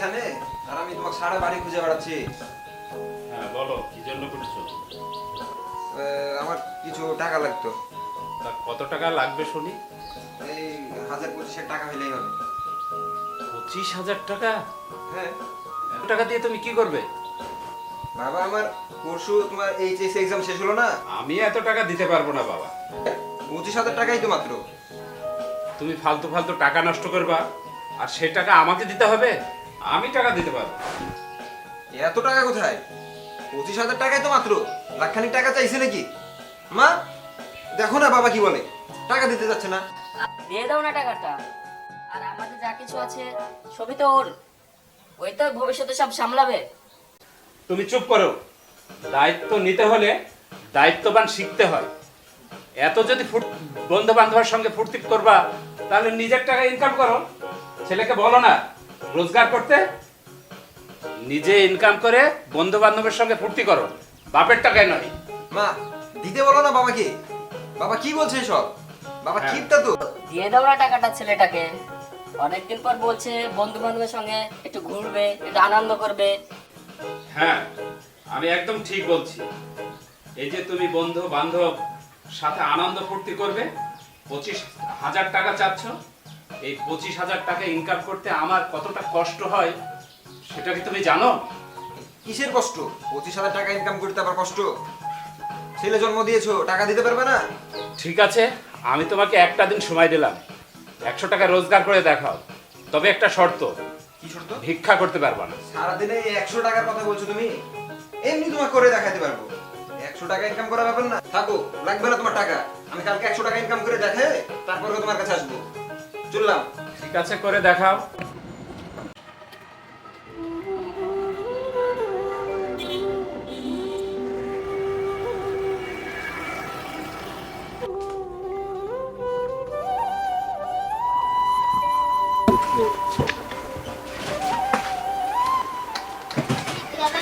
আর আমি তোমাকে সারা বাড়ি খুঁজে বেড়াচ্ছি। হ্যাঁ বলো কি জন্য করেছ আমার কিছু টাকা লাগতো। কত টাকা লাগবে শুনি? এই হাজার পঁচিশের টাকা হবে। পঁচিশ হাজার টাকা? হ্যাঁ। টাকা দিয়ে তুমি কি করবে? বাবা আমার পরশু তোমার এইচএস এক্সাম শেষ হলো না? আমি এত টাকা দিতে পারব না বাবা। পঁচিশ হাজার টাকাই তো মাত্র। তুমি ফালতু ফালতু টাকা নষ্ট করবা আর সে টাকা আমাকে দিতে হবে? আমি টাকা দিতে পারব। এত টাকা কোথায়? পঁচিশ হাজার টাকাই তো মাত্র। লাখখানিক টাকা চাইছে নাকি? মা দেখো না বাবা কি বলে। টাকা দিতে যাচ্ছে না। দিয়ে দাও না টাকাটা। আর আমাদের যা কিছু আছে সবই তো ওর। ওই তো ভবিষ্যতে সব সামলাবে। তুমি চুপ করো। দায়িত্ব নিতে হলে দায়িত্ববান শিখতে হয়। এত যদি বন্ধু বান্ধবের সঙ্গে ফুর্তি করবা তাহলে নিজের টাকা ইনকাম করো। ছেলেকে বলো না। রোজগার করতে নিজে ইনকাম করে বন্ধু বান্ধবের সঙ্গে ফুর্তি করো। বাপের টাকায় নয়। মা দিতে বলো না বাবাকে। বাবা কি বলছে সব বাবা হ্যাঁ। কিপটা তো দিয়ে দাও না টাকাটা ছেলেটাকে। অনেকদিন পর বলছে বন্ধু বান্ধবের সঙ্গে একটু ঘুরবে একটু আনন্দ করবে। হ্যাঁ আমি একদম ঠিক বলছি। এই যে তুমি বন্ধু বান্ধব সাথে আনন্দ ফুর্তি করবে পঁচিশ হাজার টাকা চাচ্ছ এই পঁচিশ হাজার টাকা ইনকাম করতে আমার কতটা কষ্ট হয় সেটা কি তুমি জানো? কিসের কষ্ট? পঁচিশ হাজার টাকা ইনকাম করতে আবার কষ্ট? ছেলে জন্ম দিয়েছ টাকা দিতে পারবে না? ঠিক আছে আমি তোমাকে একটা দিন সময় দিলাম। একশো টাকা রোজগার করে দেখাও। তবে একটা শর্ত কি শর্ত? ভিক্ষা করতে পারবা না। সারাদিনে একশো টাকার কথা বলছো তুমি? এমনি তোমাকে করে দেখাতে পারব। একশো টাকা ইনকাম করা ব্যাপার না। থাকো লাগবে না তোমার টাকা। আমি কালকে একশো টাকা ইনকাম করে দেখে তারপরে তোমার কাছে আসব। চললাম ঠিক আছে করে দেখাও।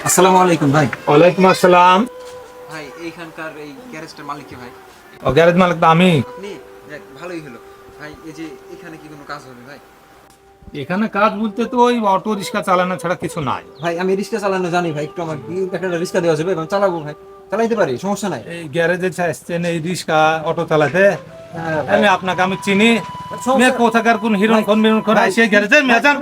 আসসালামু আলাইকুম ভাই। ওয়ালাইকুম আসসালাম। ভাই এইখানকার এই গ্যারেজটার মালিক কি ভাই? ও গ্যারেজ মালিক তো আমি। আপনি? যাক, ভালোই হলো। ভাই এই যে এখানে কি কোনো কাজ হবে ভাই? এখানে কাজ বলতে তো ওই অটো রিক্সা চালানো ছাড়া কিছু নাই। ভাই আমি রিক্সা চালানো জানি ভাই একটু আমার একটা রিক্সা দেওয়া যাবে আমি চালাবো ভাই। চালাইতে পারি সমস্যা নাই। এই গ্যারেজে আসছেন এই রিক্সা অটো চালাতে হ্যাঁ, আমি আপনাকে আমি চিনি। কোথাকার কোন হিরণ কোন মিরণ কোন সেই গ্যারেজে? মেজান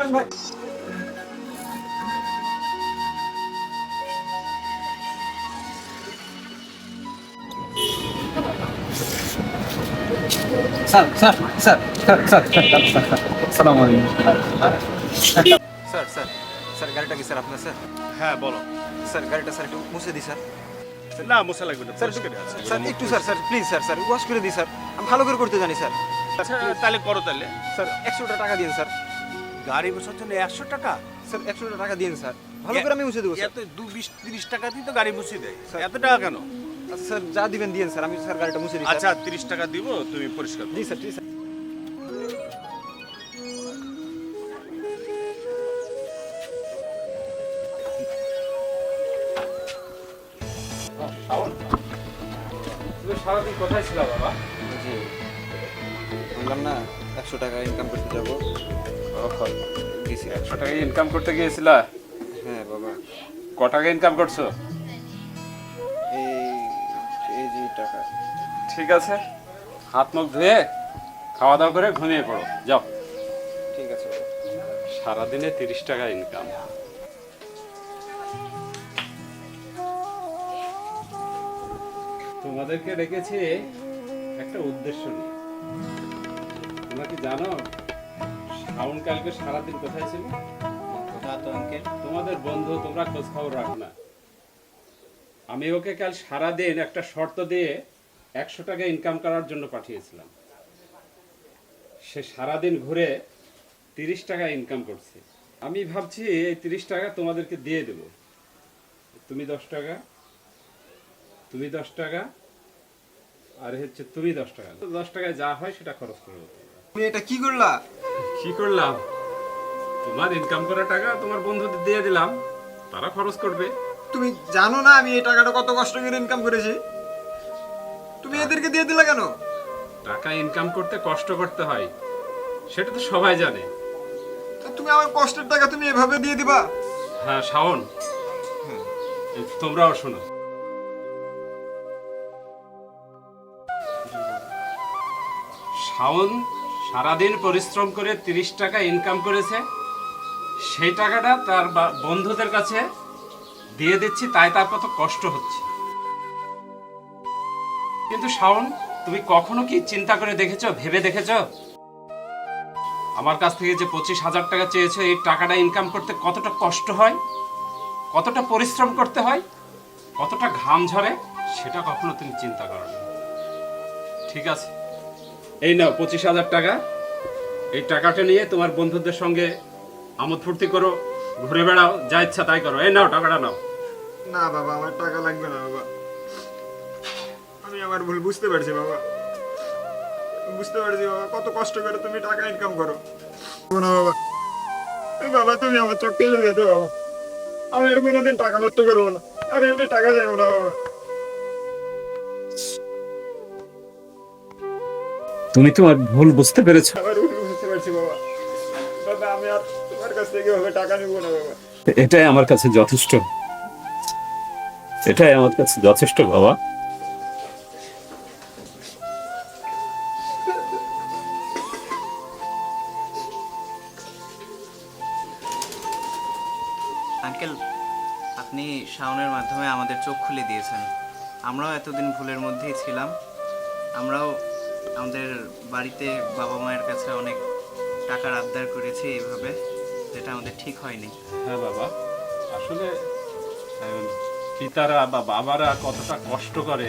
sir sir sir sir sir sir sir আসসালামু আলাইকুম স্যার স্যার স্যার গাড়িটা কি স্যার আপনার স্যার হ্যাঁ বলো স্যার গাড়িটা স্যার একটু মুছে দিই স্যার না মশা লাগবে না স্যার স্যার একটু sir sir please sir sir wash করে দিই স্যার আমি ভালো করে করতে জানি স্যার আচ্ছা তাহলে করো তাহলে স্যার একশোটা টাকা দিন স্যার গাড়ি বসার জন্য একশো টাকা স্যার একশোটা টাকা দিন স্যার ভালো করে আমি মুছে দেবো স্যার এত দু বিশ তিরিশ টাকা দিয়ে তো গাড়ি মুছে দেয় এত টাকা কেন আচ্ছা, স্যার যা দিবেন দিন স্যার আমি স্যার গাড়িটা মুছে দিই স্যার। আচ্ছা তিরিশ টাকা দিব তুমি পরিষ্কার করো। জি স্যার জি স্যার। সারাদিন কোথায় ছিল বাবা? জি। বললাম না একশো টাকা ইনকাম করতে যাব। গেছি। একশো টাকা ইনকাম করতে গিয়েছিলা? হ্যাঁ বাবা। ক টাকা ইনকাম করছ? যে টাকা। ঠিক আছে? হাত মুখ ধুয়ে খাওয়া দাওয়া করে ঘুমিয়ে পড়ো। যাও। ঠিক আছে। সারাদিনে তিরিশ টাকা ইনকাম তোমাদেরকে রেখেছি একটা উদ্দেশ্য নিয়ে। তোমরা কি জানো শাওন কালকে সারাদিন কোথায় ছিল? তোমাদের বন্ধু তোমরা খোঁজ খবর রাখো না। আমি ওকে কাল সারাদিন একটা শর্ত দিয়ে একশো টাকা ইনকাম করার জন্য পাঠিয়েছিলাম। সে সারাদিন ঘুরে তিরিশ টাকা ইনকাম করছে। আমি ভাবছি এই তিরিশ টাকা তোমাদেরকে দিয়ে দেব। তুমি দশ টাকা তুমি দশ টাকা আর হচ্ছে তুমি দশ টাকা। তো দশ টাকায় যা হয় সেটা খরচ করব তুমি এটা কি করলা? কি করলাম? তোমার ইনকাম করা টাকা তোমার বন্ধুদের দিয়ে দিলাম তারা খরচ করবে। তুমি জানো না আমি এই টাকাটা কত কষ্ট করে ইনকাম করেছি? তুমি এদেরকে দিয়ে দিলে কেন? টাকা ইনকাম করতে কষ্ট করতে হয় সেটা তো সবাই জানে। তো তুমি আমার কষ্টের টাকা তুমি এভাবে দিয়ে দিবা? হ্যাঁ শাওন। তোমরাও শোনো। শাওন সারাদিন পরিশ্রম করে তিরিশ টাকা ইনকাম করেছে। সেই টাকাটা তার বন্ধুদের কাছে দিয়ে দিচ্ছি, তাই তার কত কষ্ট হচ্ছে। কিন্তু শাওন, তুমি কখনো কি চিন্তা করে দেখেছ, ভেবে দেখেছ? আমার কাছ থেকে যে পঁচিশ হাজার টাকা চেয়েছো, এই টাকাটা ইনকাম করতে কতটা কষ্ট হয়? কতটা পরিশ্রম করতে হয়? কতটা ঘাম ঝরে? সেটা কখনো তুমি চিন্তা করো না ঠিক আছে। এই নাও পঁচিশ হাজার টাকা। এই টাকাটা নিয়ে তোমার বন্ধুদের সঙ্গে আমোদ ফুর্তি করো, ঘুরে বেড়াও, যা ইচ্ছা তাই করো। এই নাও, টাকাটা নাও। না বাবা আমার টাকা লাগবে না বাবা। আমি আমার ভুল বুঝতে পারছি বাবা। বুঝতে পারছি বাবা কত কষ্ট করে তুমি টাকা ইনকাম করো। না বাবা। বাবা তুমি আমার চোখ কেটে গেছো বাবা। আমি আর কোনোদিন টাকা নষ্ট করব না। আর এমনি টাকা যাব না বাবা। তুমি তোমার ভুল বুঝতে পেরেছ। আমার ভুল বুঝতে পারছি বাবা। বাবা আমি আর তোমার কাছ থেকে টাকা নেব না বাবা। এটাই আমার কাছে যথেষ্ট। এটাই আমার কাছে যথেষ্ট বাবা। আঙ্কেল আপনি শাওনের মাধ্যমে আমাদের চোখ খুলে দিয়েছেন। আমরাও এতদিন ভুলের মধ্যেই ছিলাম। আমরাও আমাদের বাড়িতে বাবা মায়ের কাছে অনেক টাকার আবদার করেছি এইভাবে যেটা আমাদের ঠিক হয়নি। হ্যাঁ বাবা। আসলে পিতারা বা বাবারা কতটা কষ্ট করে,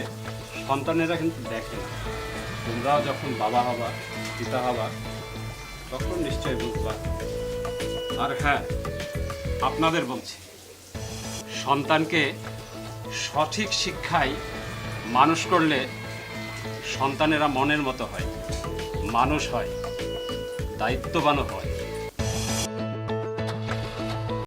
সন্তানেরা কিন্তু দেখে না। তোমরাও যখন বাবা হবা, পিতা হবা, তখন নিশ্চয়ই বুঝবা। আর হ্যাঁ আপনাদের বলছি, সন্তানকে সঠিক শিক্ষায় মানুষ করলে সন্তানেরা মনের মতো হয়, মানুষ হয়, দায়িত্ববানও হয়।